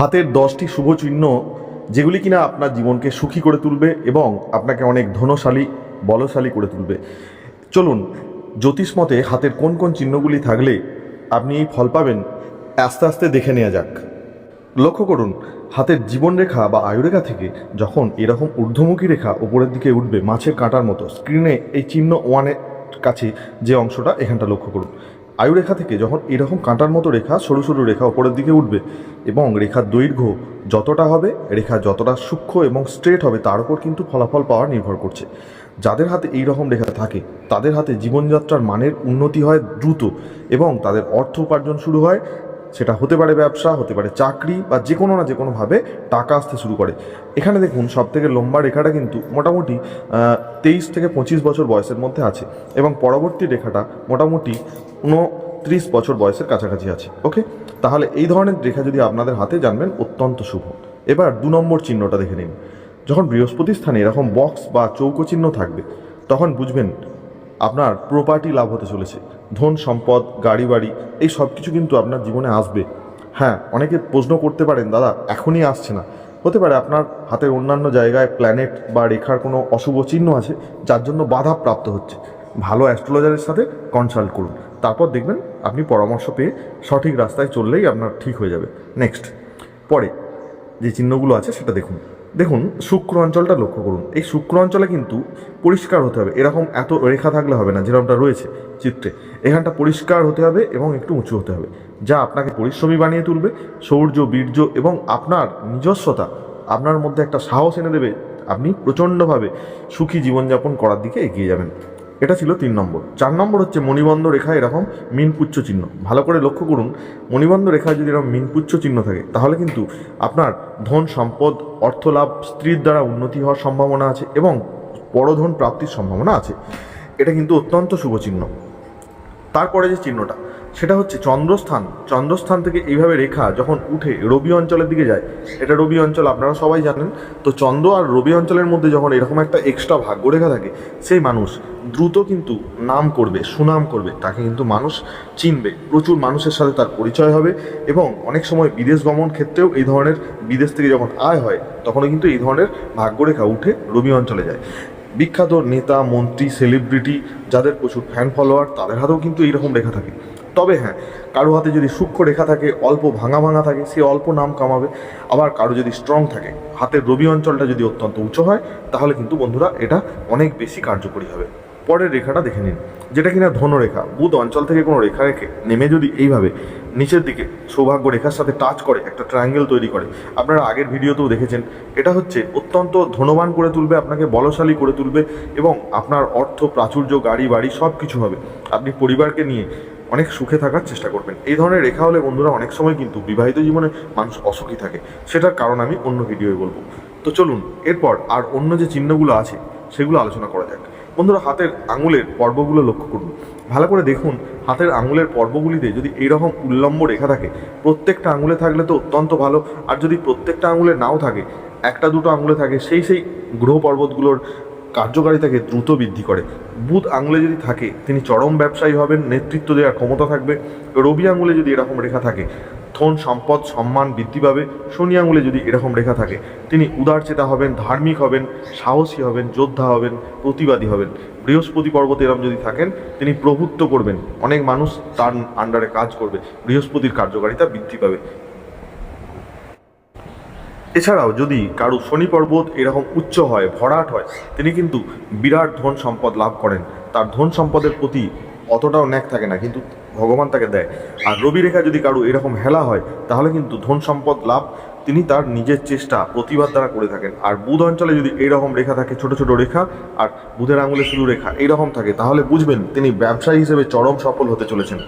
হাতের দশটি শুভ চিহ্ন, যেগুলি কিনা আপনার জীবনকে সুখী করে তুলবে এবং আপনাকে অনেক ধনশালী, বলশালী করে তুলবে। চলুন, জ্যোতিষ মতে হাতের কোন কোন চিহ্নগুলি থাকলে আপনি এই ফল পাবেন, আস্তে আস্তে দেখে নেওয়া যাক। লক্ষ্য করুন, হাতের জীবনরেখা বা আয়ুরেখা থেকে যখন এরকম ঊর্ধ্বমুখী রেখা উপরের দিকে উঠবে, মাছের কাঁটার মতো স্ক্রিনে এই চিহ্ন ওয়ানের কাছে যে অংশটা, এখানটা লক্ষ্য করুন। আয়ুরেখা থেকে যখন এরকম কাঁটার মতো রেখা, সরু সরু রেখা ওপরের দিকে উঠবে এবং রেখার দৈর্ঘ্য যতটা হবে, রেখা যতটা সূক্ষ্ম এবং স্ট্রেট হবে, তার উপর কিন্তু ফলাফল পাওয়া নির্ভর করছে। যাদের হাতে এই রকম রেখা থাকে, তাদের হাতে জীবনযাত্রার মানের উন্নতি হয় দ্রুত এবং তাদের অর্থ উপার্জন শুরু হয় সেটা হতে পারে ব্যবসা, হতে পারে চাকরি বা যে কোনো না যে কোনোভাবে টাকা আসতে শুরু করে। এখানে দেখুন সব থেকে লম্বা রেখাটা কিন্তু মোটামুটি তেইশ থেকে পঁচিশ বছর বয়সের মধ্যে আছে এবং পরবর্তী রেখাটা মোটামুটি উনত্রিশ বছর বয়সের কাছাকাছি আছে। ওকে তাহলে এই ধরনের রেখা যদি আপনাদের হাতে জানবেন, অত্যন্ত শুভ। এবার দু নম্বর চিহ্নটা দেখে নিন। যখন বৃহস্পতি স্থানে এরকম বক্স বা চৌকো চিহ্ন থাকবে, তখন বুঝবেন আপনার প্রপার্টি লাভ হতে চলেছে। ধন, সম্পদ, গাড়ি, বাড়ি, এই সব কিছু কিন্তু আপনার জীবনে আসবে। হ্যাঁ অনেকে প্রশ্ন করতে পারেন, দাদা, এখনই আসছে না। হতে পারে আপনার হাতের অন্যান্য জায়গায় প্ল্যানেট বা রেখার কোনো অশুভ চিহ্ন আছে, যার জন্য বাধা প্রাপ্ত হচ্ছে। ভালো অ্যাস্ট্রোলজারের সাথে কনসাল্ট করুন। তারপর দেখবেন আপনি পরামর্শ পেয়ে সঠিক রাস্তায় চললেই আপনার ঠিক হয়ে যাবে। নেক্সট পরে যে চিহ্নগুলো আছে সেটা দেখুন। দেখুন, শুক্র অঞ্চলটা লক্ষ্য করুন। এই শুক্র অঞ্চলে কিন্তু পরিষ্কার হতে হবে। এরকম এত রেখা থাকলে হবে না, যেরকমটা রয়েছে চিত্রে। এখানটা পরিষ্কার হতে হবে এবং একটু উঁচু হতে হবে, যা আপনাকে পরিশ্রমী বানিয়ে তুলবে, সৌর্য, বীর্য এবং আপনার নিজস্বতা, আপনার মধ্যে একটা সাহস এনে দেবে। আপনি প্রচণ্ডভাবে সুখী জীবনযাপন করার দিকে এগিয়ে যাবেন। এটা ছিল তিন নম্বর। চার নম্বর হচ্ছে মণিবন্ধ রেখা এরকম মিনপুচ্ছ চিহ্ন। ভালো করে লক্ষ্য করুন, মণিবন্ধ রেখায় যদি এরকম মিনপুচ্ছ চিহ্ন থাকে, তাহলে কিন্তু আপনার ধন সম্পদ অর্থলাভ স্ত্রীর দ্বারা উন্নতি হওয়ার সম্ভাবনা আছে এবং পরধন প্রাপ্তির সম্ভাবনা আছে। এটা কিন্তু অত্যন্ত শুভ চিহ্ন। তারপরে যে চিহ্নটা সেটা হচ্ছে চন্দ্রস্থান। চন্দ্রস্থান থেকে এইভাবে রেখা যখন উঠে রবি অঞ্চলের দিকে যায়, এটা রবি অঞ্চল আপনারা সবাই জানেন। তো চন্দ্র আর রবি অঞ্চলের মধ্যে যখন এরকম একটা এক্সট্রা ভাগ্য রেখা থাকে, সেই মানুষ দ্রুত কিন্তু নাম করবে, সুনাম করবে। তাকে কিন্তু মানুষ চিনবে। প্রচুর মানুষের সাথে তার পরিচয় হবে এবং অনেক সময় বিদেশ গমন ক্ষেত্রেও এই ধরনের বিদেশ থেকে যখন আয় হয়, তখনও কিন্তু এই ধরনের ভাগ্যরেখা উঠে রবি অঞ্চলে যায়। বিখ্যাত নেতা, মন্ত্রী সেলিব্রিটি যাদের প্রচুর ফ্যান ফলোয়ার তাদের হাতেও কিন্তু এইরকম রেখা থাকে। তবে হ্যাঁ কারও হাতে যদি সূক্ষ্ম রেখা থাকে, অল্প ভাঙা ভাঙা থাকে, সে অল্প নাম কামাবে। আবার কারও যদি স্ট্রং থাকে, হাতের রবি অঞ্চলটা যদি অত্যন্ত উঁচু হয়, তাহলে কিন্তু বন্ধুরা এটা অনেক বেশি কার্যকরী হবে। পরের রেখাটা দেখে নিন, যেটা কিনা ধনরেখা। বুধ অঞ্চল থেকে কোনো রেখা রেখে নেমে যদি এইভাবে নিচের দিকে সৌভাগ্য রেখার সাথে টাচ করে, একটা ট্রায়াঙ্গেল তৈরি করে। আপনারা আগের ভিডিওতেও দেখেছেন, এটা হচ্ছে অত্যন্ত ধনবান করে তুলবে, আপনাকে বলশালী করে তুলবে এবং আপনার অর্থ, প্রাচুর্য, গাড়ি, বাড়ি সব কিছু হবে। আপনি পরিবারকে নিয়ে অনেক সুখে থাকার চেষ্টা করবেন। এই ধরনের রেখা হলে বন্ধুরা অনেক সময় কিন্তু বিবাহিত জীবনে মানুষ অসুখী থাকে। সেটার কারণ আমি অন্য ভিডিওয়ে বলব। তো চলুন, এরপর আর অন্য যে চিহ্নগুলো আছে, সেগুলো আলোচনা করা যাক। বন্ধুরা, হাতের আঙুলের পর্বগুলো লক্ষ্য করুন। ভালো করে দেখুন, হাতের আঙুলের পর্বগুলিতে যদি এইরকম উল্লম্ব রেখা থাকে, প্রত্যেকটা আঙুলে থাকলে তো অত্যন্ত ভালো। আর যদি প্রত্যেকটা আঙুলে নাও থাকে, একটা দুটো আঙুলে থাকে, সেই সেই গ্রহ পর্বতগুলোর কার্যকারিতাকে দ্রুত বৃদ্ধি করে। বুধ আঙুলে যদি থাকে, তিনি চরম ব্যবসায়ী হবেন, নেতৃত্ব দেওয়ার ক্ষমতা থাকবে। রবি আঙুলে যদি এরকম রেখা থাকে, ধন, সম্পদ, সম্মান বৃদ্ধি পাবে। শনি আঙুলে যদি এরকম রেখা থাকে, তিনি উদারচেতা হবেন, ধার্মিক হবেন, সাহসী হবেন, যোদ্ধা হবেন, প্রতিবাদী হবেন। বৃহস্পতি পর্বতে এরম যদি থাকেন, তিনি প্রভুত্ব করবেন। অনেক মানুষ তার আন্ডারে কাজ করবে। বৃহস্পতির কার্যকারিতা বৃদ্ধি পাবে। এছাড়াও যদি কারও শনি পর্বত এরকম উচ্চ হয়, ভরাট হয়, তিনি কিন্তু বিরাট ধন সম্পদ লাভ করেন। তার ধন সম্পদের প্রতি অতটাও ন্যাক থাকে না, কিন্তু ভগবান তাকে দেয়। আর রবি রেখা যদি কারও এরকম হেলা হয়, তাহলে কিন্তু ধন সম্পদ লাভ তিনি তার নিজের চেষ্টা, প্রতিবাদ দ্বারা করে থাকেন। আর বুধ অঞ্চলে যদি এইরকম রেখা থাকে, ছোট ছোট রেখা, আর বুধের আঙুলে শুধু রেখা এইরকম থাকে, তাহলে বুঝবেন তিনি ব্যবসায়ী হিসেবে চরম সফল হতে চলেছেন।